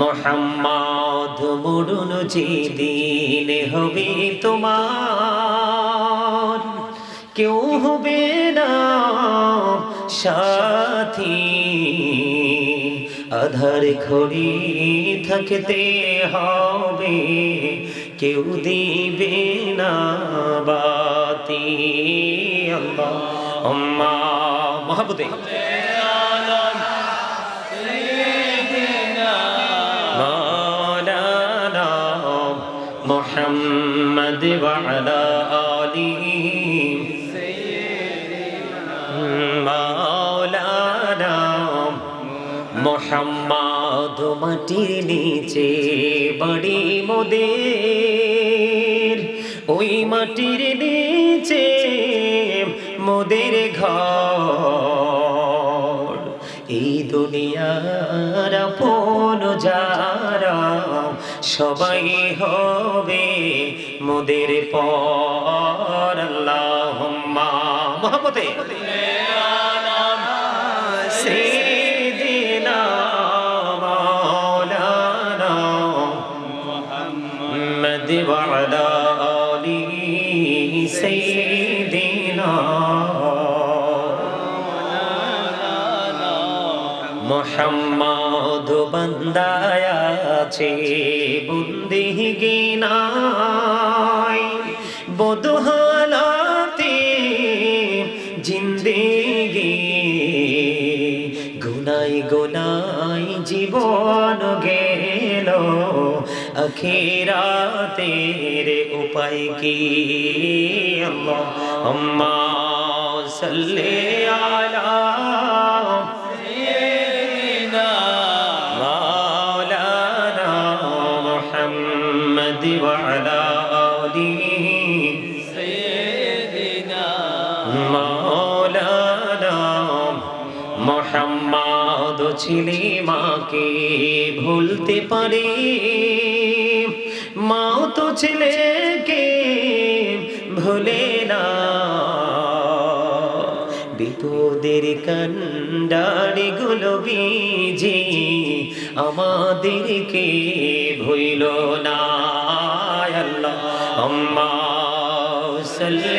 Mohammad maroon যেদিন হবে তোমার। কেউ হবে না সাথী। আধার খড়ি থাকতে হবে, কেউ দিবে না বাতি। আল্লাহ, আম্মা মহাবতে وعلى آله مولانا মোহাম্মদ মাটির নিচে বাড়ি মোদের ওই মাটির নিচে মোদের ঘর এই দুনিয়ার আপন যারা সবাই হবে মোদের পর। আল্লাহ মহাপতে মোহাম্মদ বান্দায় আছে বন্দি গিনাই বদহালাতে জিন্দেগি, গুনাই গুনাই জীবন গেল। আখিরাতের উপায় কি? আল্লাহ আম্মা সাল্লি আলা ছিলি মাকে ভুলতে পারে? মাও তো ছেলেকে ভুলে না। বিপদের কান্ডারি গুলো বীজি আমাদেরকে ভইল না। আল্লাহ, আম্মা, সাল্লি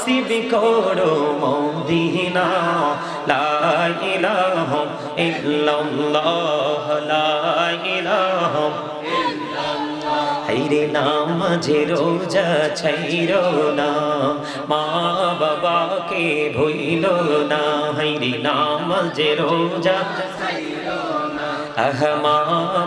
নসিব করো মদিনা, লা ইলাহা ইল্লাল্লাহ, লা ইলাহা হাইরে নামাজে রোজা ছাইর না, মা বাবাকে ভইল না। হাইরে নামাজে রোজা আহ মা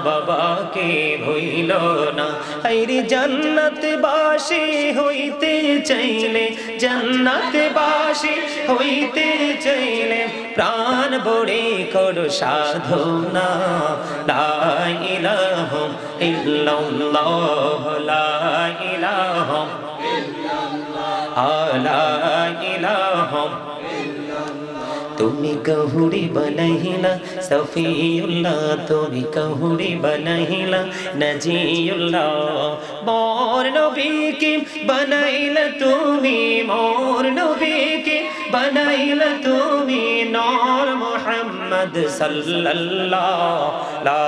বাবাকে ভইল না। হাইরে জান্নাত বাসি হইতে চাইলে জান্নাত বাসি হইতে চাইলে প্রাণ বড়ে করো সাধনা। লা ইলাহা ইল্লাল্লাহ, লা ইলাহা লা ইলাহা তুমি কহুরি বনহিলা সফিউল্লাহ, তুমি কহুরি বনহিলা নজিউল্লাহ, মোর নবীকে বনাইলা তুমি, মোর নবীকে বনাইলা তুমি, নূর মুহাম্মদ সাল্লাল্লাহ, লা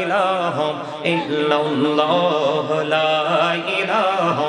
ইলাহা ইল্লাল্লাহ, লা ইলাহা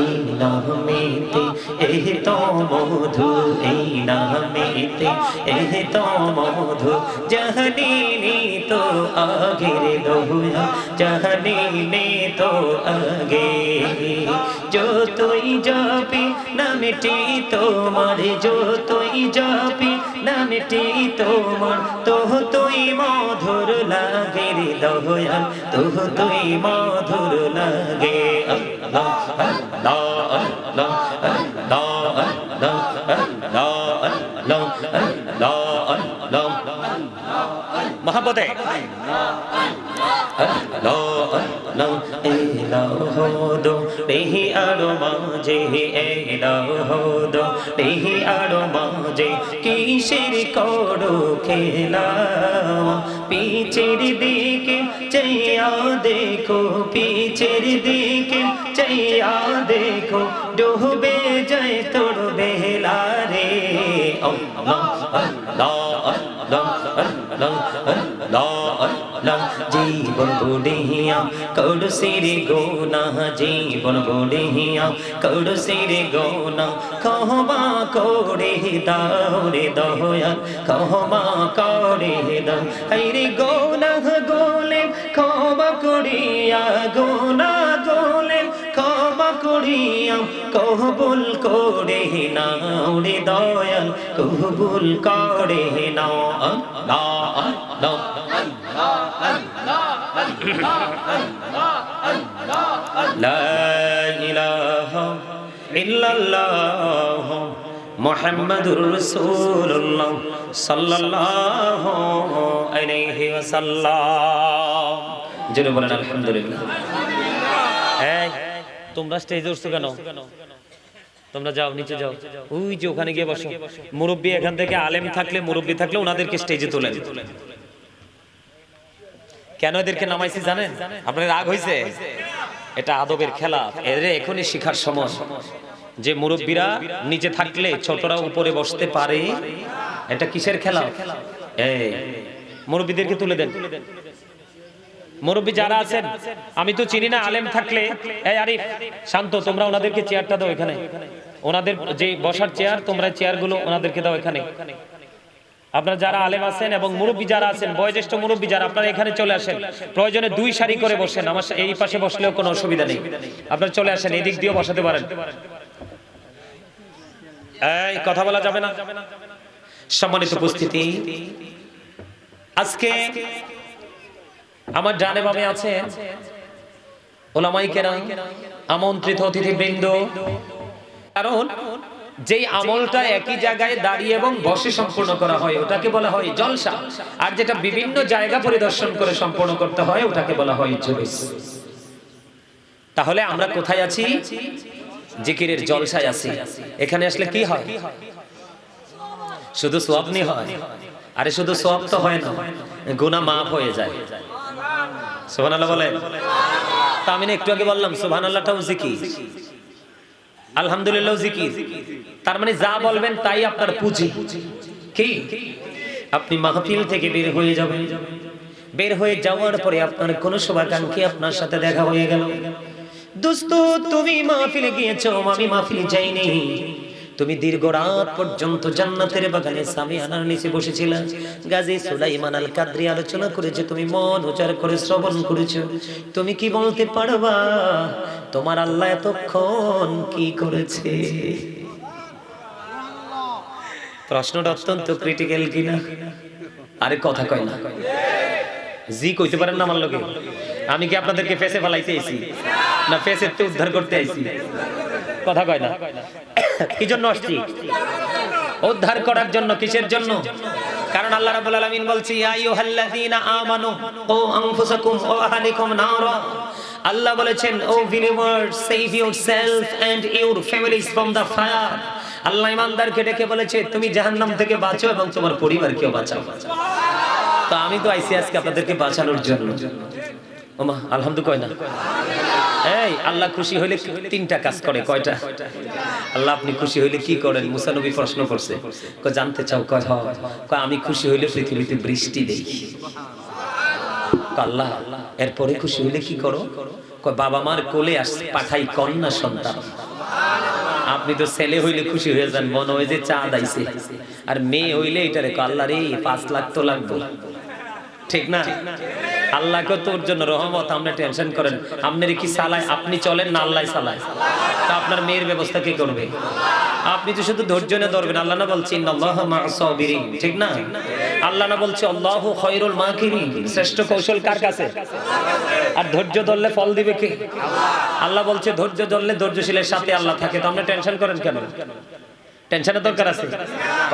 এই নামেতে এহ তো মধু, এই নামেতে এহ তো মধু। জহনীনি তো আগের দোয়া জহনীনি তো আগে। जो তুই যাবি, নামটি তোমার जो তুই যাবি নামটি তোমার। তোহ তুই মধুর লাগে রে দয়াল। তোহ তুই মধুর লাগে। আল্লাহ আল্লাহ আল্লাহ আল্লাহ আল্লাহ আল্লাহ আল্লাহ আল্লাহ মহাপতে পিছের দিকে চাইয়া দেখো পিছের দিকে চাইয়া দেখো ডুবে যায় তোর বেলা রে। আল্লাহ আল্লাহ আল্লাহ জীবন বুড়িয়া কৌড় সিরে গোনা জীবন বুড়িয়া কৌড় সিরে গোনা কহমা কোড়ে দাও রে দয়া কহমা কোড়ে দাও আইরে গোনা গোলে ক্ষমা করিয়া গোনা করিয়া কবুল করে নাও রে দয়াল কবুল করে নাও আল্লাহ আল্লাহ আল্লাহ আল্লাহ আল্লাহ আল্লাহ আল্লাহ লা ইলাহা ইল্লাল্লাহ মুহাম্মাদুর রাসূলুল্লাহ সাল্লাল্লাহু আলাইহি ওয়াসাল্লাম জোরে বলেন আলহামদুলিল্লাহ এই তোমরা স্টেজে উঠছো কেন? তোমরা যাও, নিচে যাও। ওই যে ওখানে গিয়ে বসো। মুরব্বী এখান থেকে আলেম থাকলে, মুরব্বী থাকলে ওনাদেরকে স্টেজে তোলেন। কেন এদেরকে নামাইছি জানেন? আপনার রাগ হয়েছে এটা আদবের খেলা। এদের এখনই শিখার সময়। যে মুরব্বীরা নিচে থাকলে ছোটরা উপরে বসতে পারে। এটা কিসের খেলা? এই, মুরব্বীদেরকে তুলে দেন। মুরব্বী যারা আছেন আমি তো চিনি না আলেম থাকলে। এই আরিফ শান্ত তোমরা ওনাদেরকে চেয়ারটা দাও এখানে। ওনাদের যে বসার চেয়ার তোমরা চেয়ারগুলো ওনাদেরকে দাও এখানে। আপনারা যারা আলেম আছেন এবং মুরব্বী যারা আছেন বয়োজ্যেষ্ঠ মুরব্বী যারা আপনারা এখানে চলে আসেন। প্রয়োজনে দুই সারি করে বসেন আমার এই পাশে বসলেও কোনো অসুবিধা নেই। আপনারা চলে আসেন এদিক দিয়েও বসাতে পারেন। এই কথা বলা যাবে না। সম্মানিত উপস্থিতি। আজকে আমার জানে বামে আছে ওলামাই কেরাম, আমন্ত্রিত অতিথিবৃন্দ। কারণ যেই আমলটা একই জায়গায় দাঁড়িয়ে এবং বসে সম্পূর্ণ করা হয়, ওটাকে বলা হয় জলসা। আর যেটা বিভিন্ন জায়গা পরিদর্শন করে সম্পূর্ণ করতে হয়, ওটাকে বলা হয় জুলুস। তাহলে আমরা কোথায় আছি? জিকিরের জলসায় আছি। এখানে আসলে কি হয়? শুধু সোয়াবনি হয়। আরে শুধু সোয়াব তো হয় না, গুনাহ মাফ হয়ে যায়। সুবহানাল্লাহ বলে। তা আমি একটু আগে বললাম, সুবহানাল্লাহটাও জিকির। আলহামদুলিল্লাহ জিকির। তার মানে যা বলবেন তাই আপনার পুঁজি। কি? আপনি মাহফিল থেকে বের হয়ে যাবেন। বের হয়ে যাওয়ার পরে আপনার কোন শুভাকাঙ্ক্ষী আপনার সাথে দেখা হয়ে গেল? দোস্ত, তুমি মাহফিলে গিয়েছো, আমি মাহফিলে যাইনি। তুমি দীর্ঘ রাত পর্যন্ত জান্নাতের বাগানে সামি আনার নিচে বসেছিলে। গাজী সুলাইমান আল কাদরি আলোচনা করেছে, তুমি মন উচার করে শ্রবণ করেছ। তুমি কি বলতে পারবা, তোমার আল্লাহ এতক্ষণ কি করেছে? প্রশ্নটা অত্যন্ত ক্রিটিক্যাল কিনা? আরে কথা কয় না। জি কইতে পারেন না আমার লোকে আমি কি আপনাদেরকে ফেসে ফেলাইতে আইছি? না ফেসের তে উদ্ধার করতে আইছি? কথা কয় না। কি জন্য আসছি। উদ্ধার করার জন্য কিসের জন্য? কারণ আল্লাহ রাব্বুল আলামিন বলছি, ইয়া আইয়ুহাল্লাযীনা আমানু, ও আনফুসাকুম ওয়া আহলিকুম নারা। আল্লাহ বলেছেন, O believers save yourself and your families from the fire আল্লাহ ইমানদারকে ডেকে বলেছে, তুমি জাহান্নাম থেকে বাঁচো এবং তোমার পরিবারকেও বাঁচাও। তো আমি তো আইসি আজকে আপনাদেরকে বাঁচানোর জন্য। ওমা আলহামদু কয় না? এই, আল্লাহ খুশি হইলে তিনটা কাজ করে, কয়টা? আল্লাহ, আপনি খুশি হইলে কি করেন? মুসা নবী প্রশ্ন করছে। জানতে চাও? কয় কয়, আমি খুশি হইলে পৃথিবীতে বৃষ্টি দেই। আল্লাহ, এরপরে খুশি হইলে কি করো? কয়, বাবা মার কোলে আস, পাঠাই কন্যা সন্তান। আপনি তো ছেলে হইলে খুশি হয়ে যান, মনে হয় যে চাঁদ আইছে আর মেয়ে হইলে এটা রেখো আল্লাহ রে, পাঁচ লাখ তো লাগবে। ঠিক না? আল্লাহকে তোর জন্য রহমত, আপনি টেনশন করেন। আপনার কি সালায়? আপনি চলেন না, আল্লাহ সালায়। তা আপনার মেয়ের ব্যবস্থা কে করবে? আপনি তো শুধু ধৈর্য নিয়ে ধরবেন। আল্লাহ না বলছি ঠিক না? আল্লাহ না বলছে, আল্লাহু খায়রুল মাকিরিন। শ্রেষ্ঠ কৌশল কার কাছে? আর ধৈর্য ধরলে ফল দিবে কে? আল্লাহ বলছে, ধৈর্য ধরলে ধৈর্যশীলের সাথে আল্লাহ থাকে। তো আপনি টেনশন করেন কেন? টেনশনের দরকার আছে?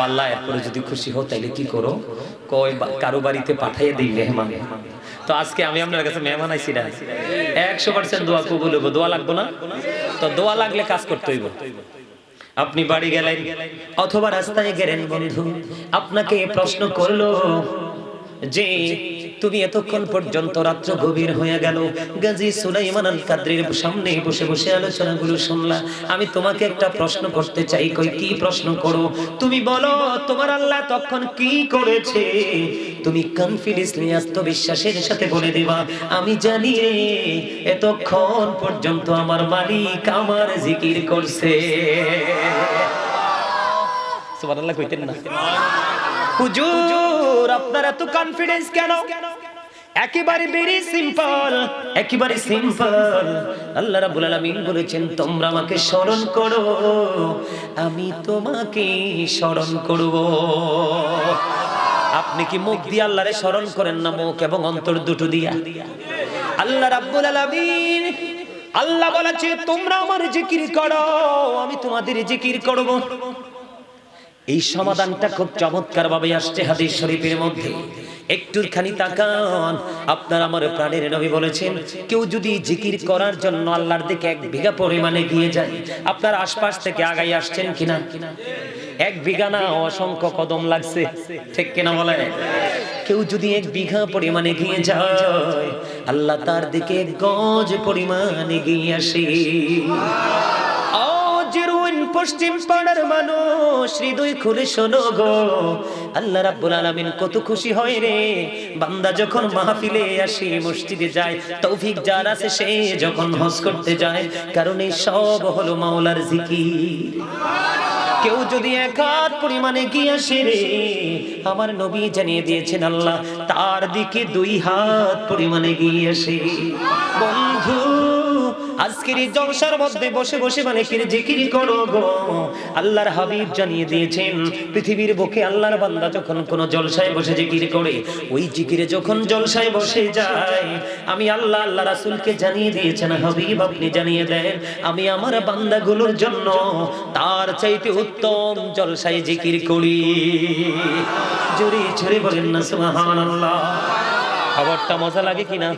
আল্লাহ, এরপরে যদি খুশি হও, তাইলে কি করো? কয় কারও বাড়িতে পাঠিয়ে দিই মেহমান। তো আজকে আমি আপনার কাছে মেহমান আইছি না। একশো পার্সেন্ট দোয়া কবুল হইব। দোয়া লাগবো না? তো দোয়া লাগলে কাজ করতে হইব। আপনি বাড়ি গেলেন অথবা রাস্তায় গেলেন বন্ধু, আপনাকে প্রশ্ন করল যে তুমি এতক্ষণ পর্যন্ত রাত্র গভীর হয়ে গেল। গাজী সুলাইমান আল কাদ্রির সামনে বসে বসে আলোচনাগুলো শুনলা। আমি তোমাকে একটা প্রশ্ন করতে চাই কই কি প্রশ্ন করো? তুমি বলো তোমার আল্লাহ তখন কি করেছে? তুমি কনফিডেন্সলি আত্মবিশ্বাসের সাথে বলে দিবা আমি জানি রে এতক্ষণ পর্যন্ত আমার মালিক আমার জিকির করছে। সুবহানাল্লাহ কইতেন না। হুজুর! আপনার এত কনফিডেন্স কেন? একেবারে ভেরি সিম্পল একেবারে সিম্পল আল্লাহ রাব্বুল আলামিন বলেছেন, তোমরা আমাকে স্মরণ করো, আমি তোমাকে স্মরণ করব। আপনি কি মুখ দিয়ে আল্লাহরে স্মরণ করেন না, মুখ এবং অন্তর দুটো দিয়া? আল্লাহ রাব্বুল আলামিন, আল্লাহ বলেছে, তোমরা আমার জিকির করো, আমি তোমাদের জিকির করব। এই সমাধানটা খুব চমৎকার ভাবে আসছে হাদিস শরীফের মধ্যে। একটুখানি তাকান। আপনার আমার প্রাণের নবী বলেছেন, কেউ যদি জিকির করার জন্য আল্লাহর দিকে এক বিঘা পরিমাণে গিয়ে যায়, আপনার আশপাশ থেকে আগাই আসছেন কিনা? এক বিঘা না, অসংখ্য কদম লাগছে। ঠিক কিনা বলে কেউ যদি এক বিঘা পরিমাণে গিয়ে যায়, আল্লাহ তার দিকে গজ পরিমাণে গিয়ে আসে। পশ্চিম পাড়ার মানুষ, হৃদয় খুলে শোনো গো। আল্লাহ রাব্বুল আলামিন কত খুশি হয় রে। বান্দা যখন মাহফিলে আসে, মসজিদে যায়, তৌফিক যার আছে সে যখন হজ করতে যায়, কারণ এই সব হলো মাওলার জিকির। কেউ যদি এক হাত পরিমাণে গিয়ে আসে রে, আমার নবী জানিয়ে দিয়েছেন আল্লাহ, তার দিকে দুই হাত পরিমাণে গিয়ে আসে। বন্ধু আজকের এই জলসার মধ্যে বসে বসে মানে কি জিকির করো গো। আল্লাহর হাবিব জানিয়ে দিয়েছেন, পৃথিবীর বুকে আল্লাহর বান্দা যখন কোন জলসায় বসে জিকির করে, ওই জিকিরে যখন জলসায় বসে যায়, আমি আল্লাহ আল্লাহ রাসূলকে জানিয়ে দিয়েছেন, হাবিব আপনি জানিয়ে দেন, আমি আমার বান্দাগুলোর জন্য তার চাইতে উত্তম জলসায় জিকির করি। জোরে জোরে বলেন না, সুবহানাল্লাহ। খবরটা মজা লাগে কিনা?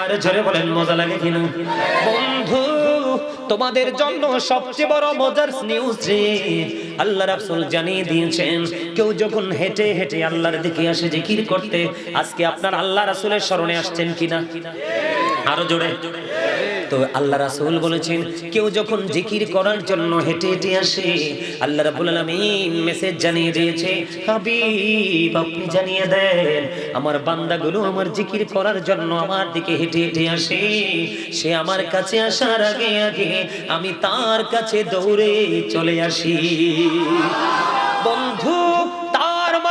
আর জোরে বলেন, মজা লাগে কিনা? বন্ধু, তোমাদের জন্য সবচেয়ে বড় মজার নিউজ আল্লাহ রাসূল জানিয়ে দিয়েছেন, কেউ যখন হেঁটে হেঁটে আল্লাহর দিকে আসে জিকির করতে, আজকে আপনার আল্লাহ রাসূলের স্মরণে আসছেন কিনা? আরও জোরে। তো আল্লাহ রাসুল বলেছেন, কেউ যখন জিকির করার জন্য হেঁটে হেঁটে আসে, আল্লাহ রাব্বুল আলামিন মেসেজ জানিয়ে দিয়েছে, হাবিব, আপনি জানিয়ে দেন, আমার বান্দাগুলো আমার জিকির করার জন্য আমার দিকে হেঁটে হেঁটে আসে। সে আমার কাছে আসার আগে আগে আমি তার কাছে দৌড়ে চলে আসি। বন্ধু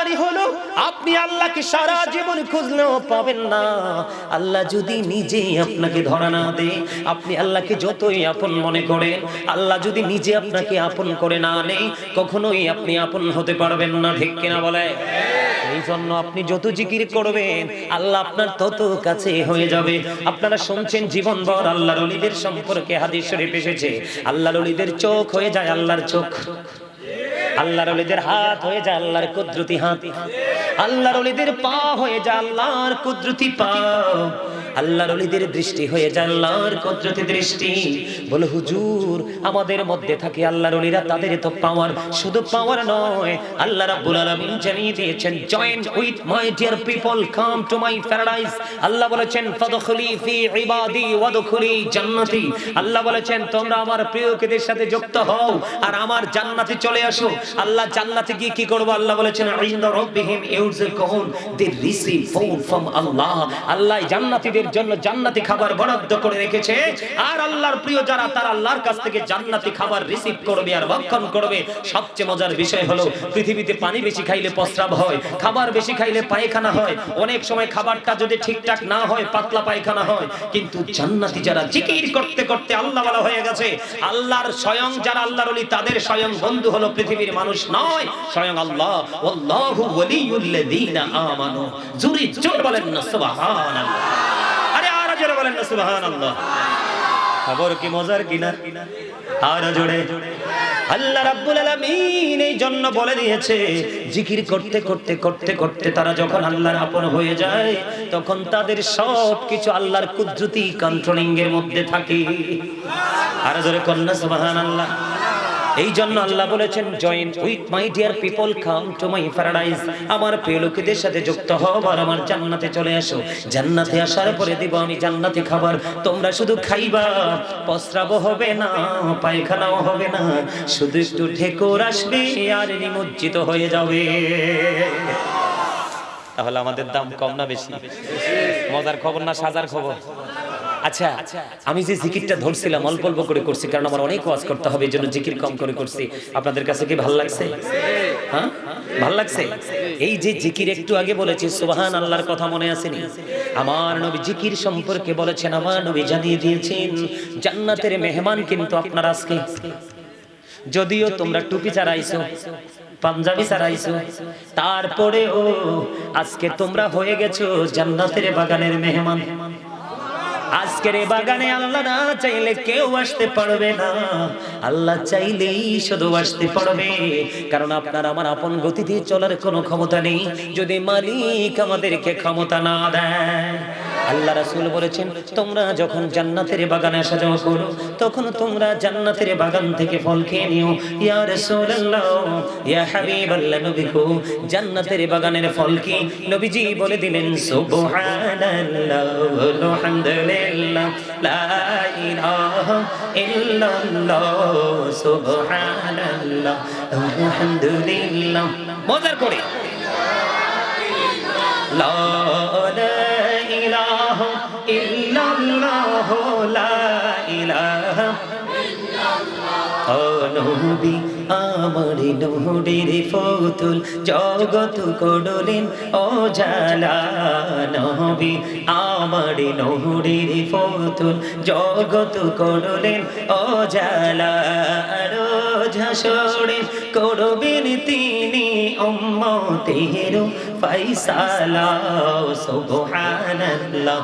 মানে হলো, আপনি আল্লাহকে সারা জীবন খুঁজলেও পাবেন না। আল্লাহ যদি নিজে আপনাকে ধরা না দে আপনি আল্লাহকে যতই আপন মনে করেন, আল্লাহ যদি নিজে আপনাকে আপন করে না নেই কখনোই আপনি আপন হতে পারবেন না, ঠিক কিনা বলে? এই জন্য আপনি যত জিকির করবেন, আল্লাহ আপনার তত কাছে হয়ে যাবে। আপনারা শুনছেন জীবনভর আল্লাহর অলিদের সম্পর্কে হাদিস শরীফ এসেছে। আল্লাহর অলিদের চোখ হয়ে যায় আল্লাহর চোখ। আল্লাহর ওলিদের হাত হয়ে যায় আল্লাহর কুদরতি হাত। আল্লাহর ওলিদের পা হয়ে যা আল্লাহর কুদরতি পা। আল্লাহর অলিদের দৃষ্টি হয়ে যা আল্লাহর দৃষ্টি। বলে, হুজুর, আমাদের মধ্যে থাকে আল্লাহর অলিরা, তাদের তো পাওয়ার শুধু পাওয়ার নয়। আল্লাহ রাব্বুল আলামিন জানিয়ে দিয়েছেন join with my dear people come to my paradise আল্লাহ বলেছেন, ফাদখুলি ফি ইবাদি ওয়াদখুলি জান্নাতি। আল্লাহ বলেছেন, তোমরা আমার প্রিয়কেদের সাথে যুক্ত হও আর আমার জান্নাতে চলে আসো। আল্লাহ জান্নাতে গিয়ে কি করব? আল্লাহ বলেছেন, ইনদা রাব্বিহিম ইউরযুকুন they receive food from Allah. আল্লাহ জান্নাতীদের জন্য জান্নাতি খাবার বরাদ্দ করে রেখেছে। আর আল্লাহর প্রিয় যারা, তারা আল্লাহর কাছ থেকে জান্নাতি খাবার রিসিভ করবে আর ভক্ষণ করবে। সবচেয়ে মজার বিষয় হলো, পৃথিবীতে পানি বেশি খাইলে প্রস্রাব হয়, খাবার বেশি খাইলে পায়খানা হয়। অনেক সময় খাবারটা যদি ঠিকঠাক না হয়, পাতলা পায়খানা হয়। কিন্তু জান্নাতি যারা জিকির করতে করতে আল্লাহ বলা হয়ে গেছে, আল্লাহর স্বয়ং যারা আল্লাহর ওলি তাদের স্বয়ং বন্ধু হলো পৃথিবীর মানুষ নয়, স্বয়ং আল্লাহ। আল্লাহু ওয়ালিউল্লাযীনা আমানু। জুরি জোর বলেন না, সুবহানাল্লাহ। বলেন না সুবহানাল্লাহ। খবর কি মজার কিনা? আর জোরে আল্লাহ রাব্বুল আলামিন এই জন্য বলে দিয়েছে, জিকির করতে করতে করতে করতে তারা যখন আল্লাহর আপন হয়ে যায়, তখন তাদের সব কিছু আল্লাহর কুদরতি কন্ট্রোলিং এর মধ্যে থাকে। আর জোরে কন্যা সুবহানাল্লাহ। এই জন্য আল্লাহ বলেছেন join with my dear people come to my paradise আমার প্রিয় লোকেদের সাথে যুক্ত হও আর আমার জান্নাতে চলে আসো। জান্নাতে আসার পরে দিব আমি জান্নাতে খাবার। তোমরা শুধু খাইবা প্রস্রাবও হবে না, পায়খানাও হবে না। শুধু একটু ঠেকর আসবে, আর নিমজ্জিত হয়ে যাবে। তাহলে আমাদের দাম কম না বেশি? মজার খবর না সাজার খবর? আচ্ছা আমি যে জিকিরটা ধরছিলাম, অল্প অল্প করে করছি, কারণ আমার অনেক ওয়াজ করতে হবে, এই জন্য জিকির কম করে করছি। আপনাদের কাছে কি ভালো লাগছে? হ্যাঁ? ভালো লাগছে? এই যে জিকির একটু আগে বলেছি সুবহান আল্লাহর কথা মনে আসেনি। আমার নবী জিকির সম্পর্কে বলেছেন, আমার নবী জানিয়ে দিয়েছেন, জান্নাতের মেহমান কিন্তু আপনার আজকে। যদিও তোমরা টুপি চারাইছো পাঞ্জাবি চারাইছো তারপরে ও আজকে তোমরা হয়ে গেছো জান্নাতের বাগানের মেহমান। আজকের বাগানে আল্লাহ না চাইলে কেউ আসতে পারবে না। আল্লাহ চাইলেই শুধু আসতে পারবে। কারণ আপনার আমার আপন গতিতে চলার কোনো ক্ষমতা নেই। যদি মালিক আমাদেরকে ক্ষমতা না দেয় আল্লাহ রাসূল বলেছেন, তোমরা যখন জান্নাতের বাগানে আসা করো তখন তোমরা জান্নাতের বাগান থেকে ফল খেয়ে নিও। ইয়া রাসূলুল্লাহ, ইয়া হাবিবাল্লাহ নবী জান্নাতের বাগানের ফল কি? নবীজি বলে দিলেন, সুবহানাল্লাহ, আলহামদুলিল্লাহ, লা ইলাহা ইল্লাল্লাহ, সুবহানাল্লাহ, আলহামদুলিল্লাহ। মজার করে। লা নবী, আমার নহরের ফতুল জগত করলেন ও জালা নবী। আমার নহরের ফতুল জগত করলেন ও জালা ঝাসরে করবেন তিনি উম্মতের ফাইসালা সুবহানাল্লাহ।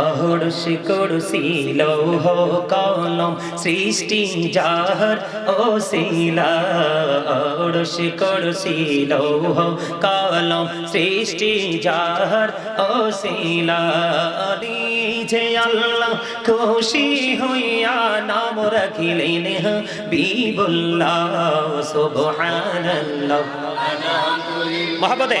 অহরসি করসি লৌহ কলম সৃষ্টি যাহর ও শিলা অহরসি করসি লৌহ কলম সৃষ্টি যাহর ও শিলা যে আল্লাহ খুশি হইয়া নাম রাখিলেন বিবুল্লাহ, সুবহানাল্লাহ। মহাবতে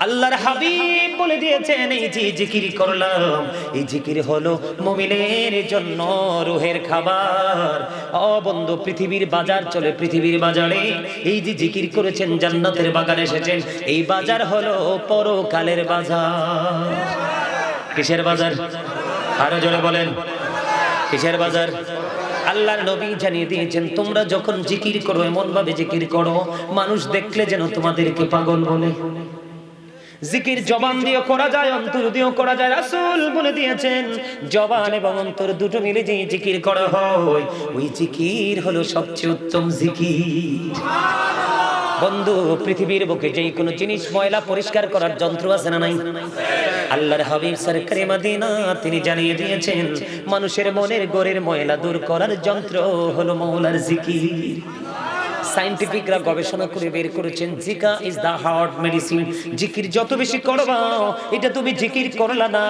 আল্লাহর হাবিব বলে দিয়েছেন, এই যে জিকির করলাম, এই জিকির হলো মুমিনের জন্য রুহের খাবার। ও বন্ধু, পৃথিবীর বাজার চলে, পৃথিবীর বাজারে এই যে জিকির করেছেন, জান্নাতের বাগানে এসেছেন, এই বাজার হলো পরকালের বাজার। কিসের বাজার? আরও জোরে বলেন। কিসের বাজার? আল্লাহর নবী জানিয়ে দিয়েছেন, তোমরা যখন জিকির করো এমন ভাবে জিকির করো, মানুষ দেখলে যেন তোমাদেরকে পাগল বলে। জিকির জবান দিয়ে করা যায়, অন্তর দিয়েও করা যায়। রাসূল বলে দিয়েছেন, জবান এবং অন্তর দুটো মিলে যে জিকির করা হয়, ওই জিকির হলো সবচেয়ে উত্তম জিকির। বন্ধু, পৃথিবীর বুকে যেই কোনো জিনিস ময়লা পরিষ্কার করার যন্ত্র আছে না নাই? আল্লাহর হাবিব সরকারি মদিনা, তিনি জানিয়ে দিয়েছেন, মানুষের মনের গোরের ময়লা দূর করার যন্ত্র হলো মৌলার জিকির। সাইন্টিফিকরা গবেষণা করে বের করেছেন জিকা ইজ দা হার্ট মেডিসিন জিকির যত বেশি করবা, এটা তুমি জিকির করলা না।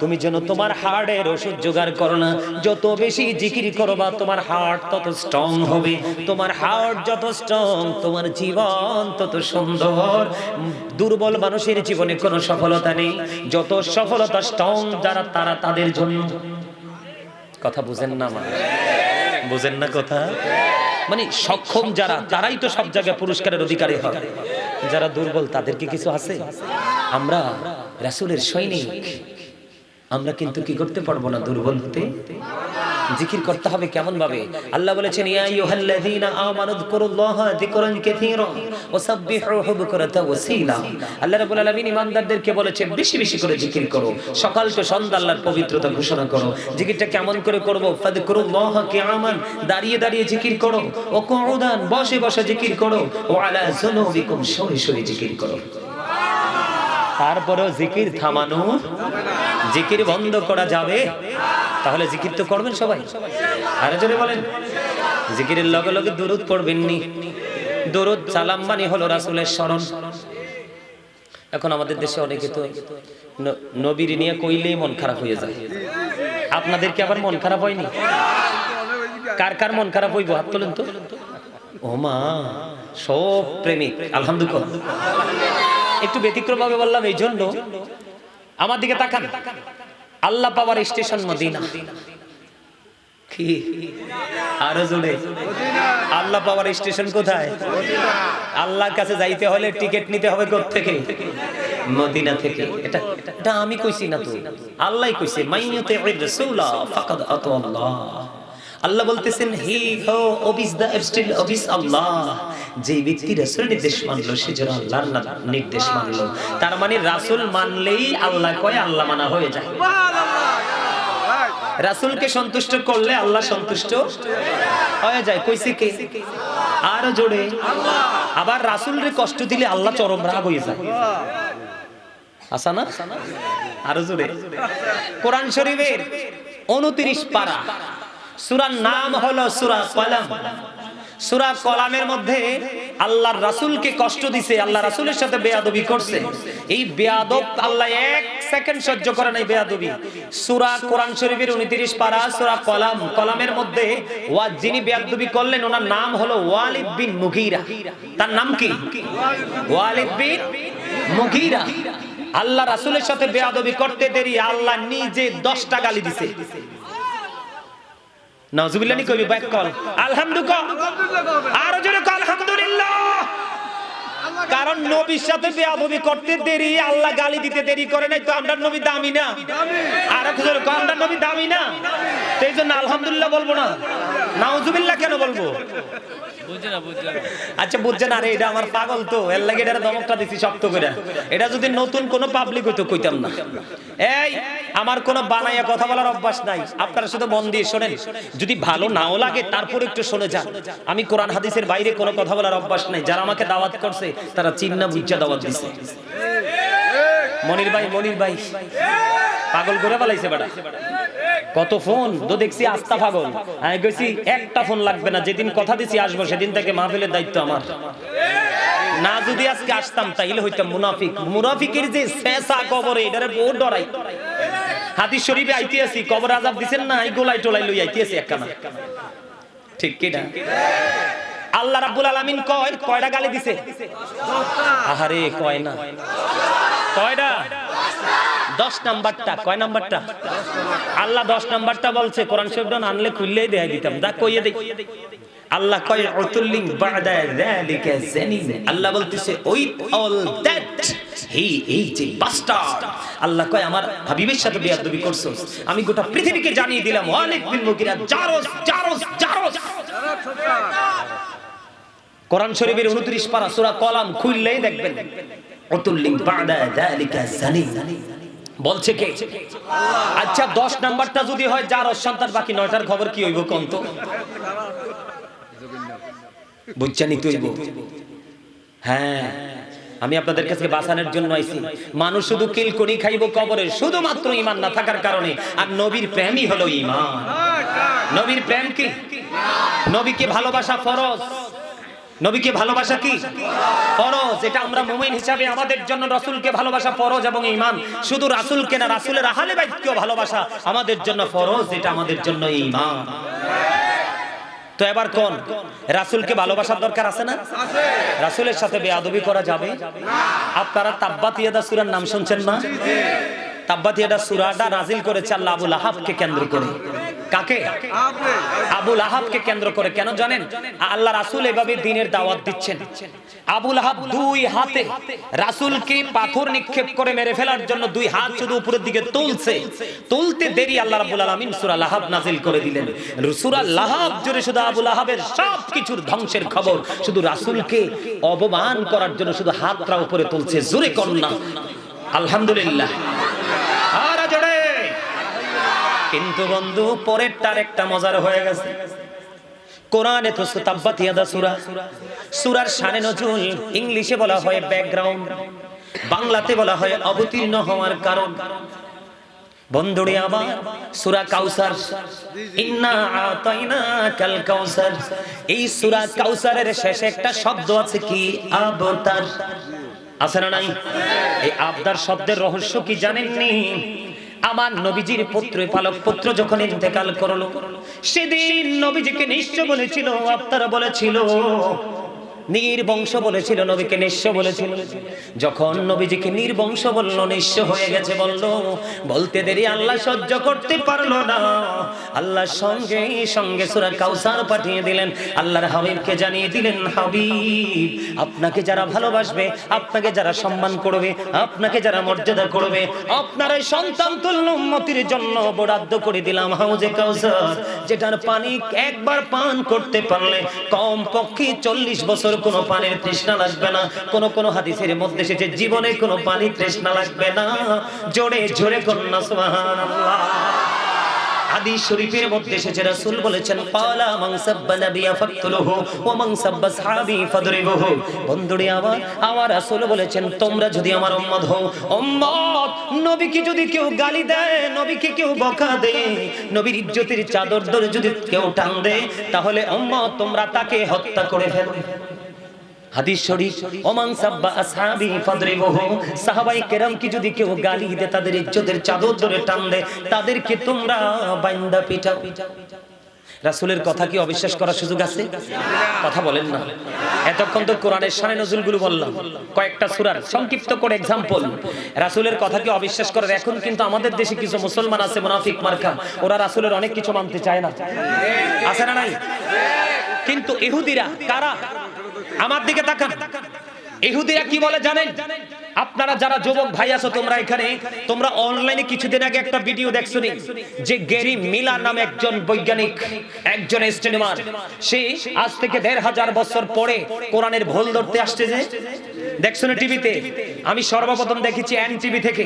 তুমি যেন তোমার হার্টের ওষুধ জোগাড় করো না। যত বেশি জিকির করবা, তোমার হার্ট তত স্ট্রং হবে। তোমার হার্ট যত স্ট্রং তোমার জীবন তত সুন্দর। দুর্বল মানুষের জীবনে কোনো সফলতা নেই। যত সফলতা স্ট্রং যারা তারা তাদের জন্য। কথা বুঝেন না মানে বুঝেন না কথা? মানে সক্ষম যারা, তারাই তো সব জায়গায় পুরস্কারের অধিকারী হয়। যারা দুর্বল তাদের কি কিছু আছে? আমরা রাসুলের সৈনিক। আমরা কিন্তু কি করতে পারব না দুর্বল হতে? জিকির করতে হবে কেমন ভাবে আল্লাহ বলেছেন ওয়াসীলা। আল্লাহ বলেছেন, বেশি বেশি করে জিকির করো। সকাল আল্লাহর পবিত্রতা ঘোষণা করো। জিকিরটা কেমন করে দাঁড়িয়ে দাঁড়িয়ে জিকির করো। বসে বসে জিকির করো। জিকির করো। জিকির থামানো জিকির বন্ধ করা যাবে? তাহলে জিকির তো করবেন সবাই। আরে জোরে বলেন। জিকিরের লগে লগে দরুদ পড়বেন নি দরুদ সালাম মানে হলো রাসূলের স্মরণ। এখন আমাদের দেশে অনেকে তো নবীর নিয়ে কইলেই মন খারাপ হয়ে যায়। আপনাদের কি আবার মন খারাপ হয়নি? কার কার মন খারাপ হইব? হাত তোলেন তো। ও মা সব প্রেমিক, আলহামদুলিল্লাহ। একটু ব্যতিক্রম ভাবে বললাম এই জন্য আমার দিকে তাকান। আল্লাহ পাওয়ার স্টেশন মদিনা। কি? আরও জোরে। আল্লাহ পাওয়ার স্টেশন কোথায়? আল্লাহর কাছে যাইতে হলে টিকিট নিতে হবে থেকে মদিনা থেকে। এটা এটা আমি কইছি না তো। আল্লাহ কইছে মাইয়াতে আল্লাহ আল্লাহ বলতেছেন হি হো অবিস দা এবস্টিল অবিস আল্লাহ। যে ব্যক্তি রাসূল নির্দেশ মানলো সে যেন আল্লাহর নির্দেশ মানলো। তার মানে রাসূল মানলেই আল্লাহ কয় আল্লাহ মানা হয়ে যায়। রাসূলকে সন্তুষ্ট করলে আল্লাহ সন্তুষ্ট হয়ে যায়। কইছে কে? আর জোরে। আবার রাসূলরে কষ্ট দিলে আল্লাহ চরম রাগ হয়ে যায়। আসা না? আরও জোরে। কোরআন শরীফের উনত্রিশ পারা। সূরার নাম হলো সূরা কলাম। সূরা কলামের মধ্যে আল্লাহর রাসূলকে কষ্ট দিছে আল্লাহ রাসূলের সাথে বেয়াদবি করছে। এই বেয়াদব আল্লাহ এক সেকেন্ড সহ্য করে নাই বেয়াদবি। সূরা কোরআন শরীফের 29 পারা সূরা কলাম, কলামের মধ্যে ওয়া যিনি বেয়াদবি করলেন, ওনার নাম হলো ওয়ালিদ বিন মুগীরা। তার নাম কি? ওয়ালিদ বিন মুগীরা। আল্লাহ রাসূলের সাথে বেয়াদবি করতে দেরি, আল্লাহ নিজে 10টা গালি দিছে। নাউজুবিল্লাহ নি কইবি ব্যাক কল। আলহামদুলিল্লাহ। আর জোরে কল, আলহামদুলিল্লাহ। কারণ নবীর সাথে বেয়াদবি করতে দেরি, আল্লাহ গালি দিতে দেরি করে নাই তো আমরা নবী দামি না। আর এক জোরে আমরা নবী দামি না। সেই জন্য আলহামদুলিল্লাহ বলব না। নাউজুবিল্লাহ কেন বলব? আচ্ছা বুঝছেন, আরে এটা আমার পাগল তো। এর লাগে এটা দমকটা দিছি, শক্ত করে। এটা যদি নতুন কোনো পাবলিক হইতো, কইতাম না। এই, আমার কোনো বানাইয়া কথা বলার অভ্যাস নাই। আপনারা শুধু মন দিয়ে শোনেন। যদি ভালো নাও লাগে, তারপর একটু শুনে যান। আমি কোরআন হাদিসের বাইরে কোনো কথা বলার অভ্যাস নাই। যারা আমাকে দাওয়াত করছে, তারা চিন্না বুঝা দাওয়াত দিছে। মনির ভাই মনির ভাই। পাগল করে বলাইছে বেটা। কত ফোন? তো দেখছি আস্তা পাগল। আমি কইছি, একটা ফোন লাগবে না, যেদিন কথা দিছি আসব, সেদিন থেকে মাহফিলের দায়িত্ব আমার। না, যদি আজকে আসতাম, তাইলে হইতাম মুনাফিক। মুনাফিকের যে শেষা কবরে, এটারে বহুত ডরাই। হাদিস শরীফে আইতে আছি কবর আজাব দিছেন না, এই গোলাই টোলাই লই আইতে আছি একখানা। ঠিক কি না? আল্লাহ রাব্বুল আলামিন কয় কয়টা গালি দিছে? আহারে, কয় না। কয়টা দশ নাম্বারটা, কয় নাম্বারটা? আল্লাহ দশ নাম্বারটা বলছে, কোরআন শরীফটা আনলে খুললেই দেয়া দিতাম। দা কইয়ে দেই। আল্লাহ কয়, উতুল্লিং বাদা যালিকা জানিন আল্লাহ ওই, অল দ্যাট এই যে বাস্টার্ড। আল্লাহ কয়, আমার হাবিবের সাথে বেয়াদবি আমি গোটা পৃথিবীকে জানিয়ে দিলাম বিন মুগিরা, জারস জারস জারস। কোরআন শরীফের 29 পারা সূরা কলাম খুললেই দেখবেন, উতুল্লিং বাদা যালিকা জানিন বলছে কে? আচ্ছা দশ নাম্বারটা যদি হয়, যার সন্তান বাকি নয়টার খবর কি হইব কোন তো? বুঝছানি হ্যাঁ আমি আপনাদের কাছে বাঁচানোর জন্য আইছি। মানুষ শুধু কিলকড়ি খাইব কবরে, শুধুমাত্র ইমান না থাকার কারণে। আর নবীর প্রেমই হলো ইমান নবীর প্রেম কি? নবীকে ভালোবাসা ফরজ। নবীকে ভালোবাসা কি? ফরজ। এটা আমরা মুমিন হিসাবে আমাদের জন্য রাসূলকে ভালোবাসা ফরজ এবং ঈমান। শুধু রাসূলকে না, রাসূলের আহলে বাইতকেও ভালোবাসা আমাদের জন্য ফরজ, এটা আমাদের জন্য ঈমান। তো এবার কোন? রাসূলকে ভালোবাসার দরকার আছে না? রাসূলের সাথে বেয়াদবি করা যাবে? আপনারা তাব্বাত ইয়াদা সূরার নাম শুনছেন না? তাব্বাত ইয়াদা সূরাটা নাজিল করেছে আল্লাহ আবুল আহাবকে কেন্দ্র করে। কাকে? আবুল আহাবকে কেন্দ্র করে। কেন জানেন? আল্লাহ রাসুল এভাবে দিনের দাওয়াত দিচ্ছেন। আবুল আহাব দুই হাতে রাসূলকে পাথর নিক্ষেপ করে মেরে ফেলার জন্য দুই হাত শুধু উপরের দিকে তুলছে। তুলতে দেরি আল্লাহ রাব্বুল আলামিন সূরা লাহাব নাজিল করে দিলেন। সূরা লাহাব জুড়ে শুধু আবুল আহাবের সব কিছুর ধ্বংসের খবর, শুধু রাসূলকে অপমান করার জন্য শুধু হাতটা উপরে তুলছে। জোরে কন্যা। আলহামদুলিল্লাহ। কিন্তু বন্ধু পরের তার একটা মজার হয়ে গেছে। কোরআনে তো তাব্বাত সুরা সূরা। সূরার শানে নজুল ইংলিশে বলা হয় ব্যাকগ্রাউন্ড। বাংলাতে বলা হয় অবতীর্ণ হওয়ার কারণ। বন্ধুরে আমার, সূরা কাউসার। ইন্না আতাইনা কাল কাউসার। এই সূরা কাউসারের শেষে একটা শব্দ আছে কি? আবতার। আছে না নাই? এই আবদার শব্দের রহস্য কি জানেন জানেননি? আমার নবীজির পুত্র পালক পুত্র যখন ইন্তেকাল করল সেদিন নবীজিকে নিশ্চয় বলেছিল আপনারা বলেছিল নির্বংশ বলেছিল, নবীকে নিঃস্ব বলেছিল। যখন নবীজিকে নির্বংশ বলল, নিঃস্ব হয়ে গেছে, বলল, বলতে দেরি, আল্লাহ সহ্য করতে পারল না। আল্লাহ সঙ্গে সঙ্গে সুরা কাউসার পাঠিয়ে দিলেন, আল্লাহর হাবিবকে জানিয়ে দিলেন, হাবিব, আপনাকে যারা ভালোবাসবে, আপনাকে যারা সম্মান করবে, আপনাকে যারা মর্যাদা করবে, আপনার এই সন্তান তুল্য উম্মতির জন্য বরাদ্দ করে দিলাম হাউজে কাউসার, যেটার পানি একবার পান করতে পারলে কম পক্ষে চল্লিশ বছর কোনো পানির তৃষ্ণা লাগবে না। কোন কোন হাদিসের মধ্যে এসেছে, জীবনে কোনো পানি তৃষ্ণা লাগবে না। জোরে জোরে কন্যা, সুবহানাল্লাহ। তোমরা যদি আমার নবীকে যদি কেউ গালি দেয়, নবীকে কেউ বকা চাদর ধরে যদি কেউ টান দেয়, তাহলে উম্মত, তোমরা তাকে হত্যা করে ফেলো। হাদিস শরীফ, ওমান সাব্বা আসহাবি ফাদরিবুহু সাহাবাই কি যদি কেউ গালি তাদের ইজ্জতের চাদর ধরে টান দেয়, তাদেরকে তোমরা পিটাও। কথা কি অবিশ্বাস করার সুযোগ আছে? কথা বলেন না। এতক্ষণ তো কোরআনের নজুলগুলো বললাম। কয়েকটা সূরার সংক্ষিপ্ত করে এক্সাম্পল রাসূলের কথা কি অবিশ্বাস করার? এখন কিন্তু আমাদের দেশে কিছু মুসলমান আছে, মুনাফিক মার্কা। ওরা রাসূলের অনেক কিছু মানতে চায় না। আছে না নাই? কিন্তু ইহুদিরা কারা? আমার দিকে তাকান। ইহুদিরা কি বলে জানেন? আপনারা যারা যুবক ভাই আছো, তোমরা এখানে, তোমরা অনলাইনে কিছুদিন আগে একটা ভিডিও দেখছ যে গেরি মিলা নামে একজন বৈজ্ঞানিক, একজন এস্টেনিমার সে আজ থেকে দেড় হাজার বছর পরে কোরআনের ভুল ধরতে আসছে যে দেখছ না টিভিতে, আমি সর্বপ্রথম দেখেছি এন টিভি থেকে,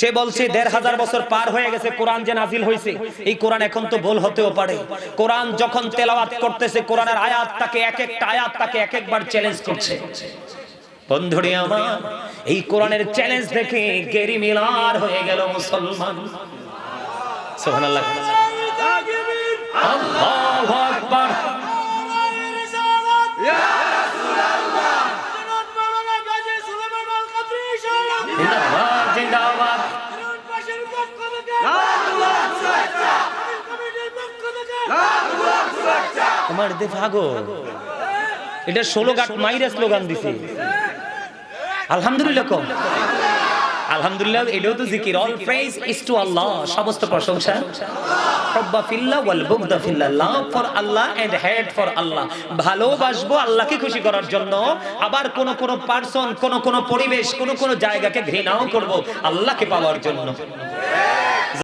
সে বলছে দেড় হাজার বছর পার হয়ে গেছে, কোরআন যে নাজিল হয়েছে, এই কোরআন এখন তো ভুল হতেও পারে। কোরআন যখন তেলাওয়াত করতেছে, কোরআনের আয়াত তাকে এক একটা আয়াত তাকে এক একবার চ্যালেঞ্জ করছে। বন্ধুরে আমার এই কোরআনের চ্যালেঞ্জ দেখে গেরি মিলার হয়ে গেল মুসলমান। তোমার দে এটা ষোলো গাট মাইরা স্লোগান দিছে। আলহামদুলিল্লাহ কম আলহামদুলিল্লাহ, এটাও তো জিকির। All praise is to Allah সমস্ত প্রশংসা। হব্বা ফিল্লাহ ওয়াল বুগদা ফিল্লাহ love for Allah and hate for Allah ভালোবাসবো আল্লাহকে খুশি করার জন্য। আবার কোন কোন পার্সন কোন কোন পরিবেশ, কোন কোন জায়গাকে ঘৃণাও করব আল্লাহকে পাওয়ার জন্য।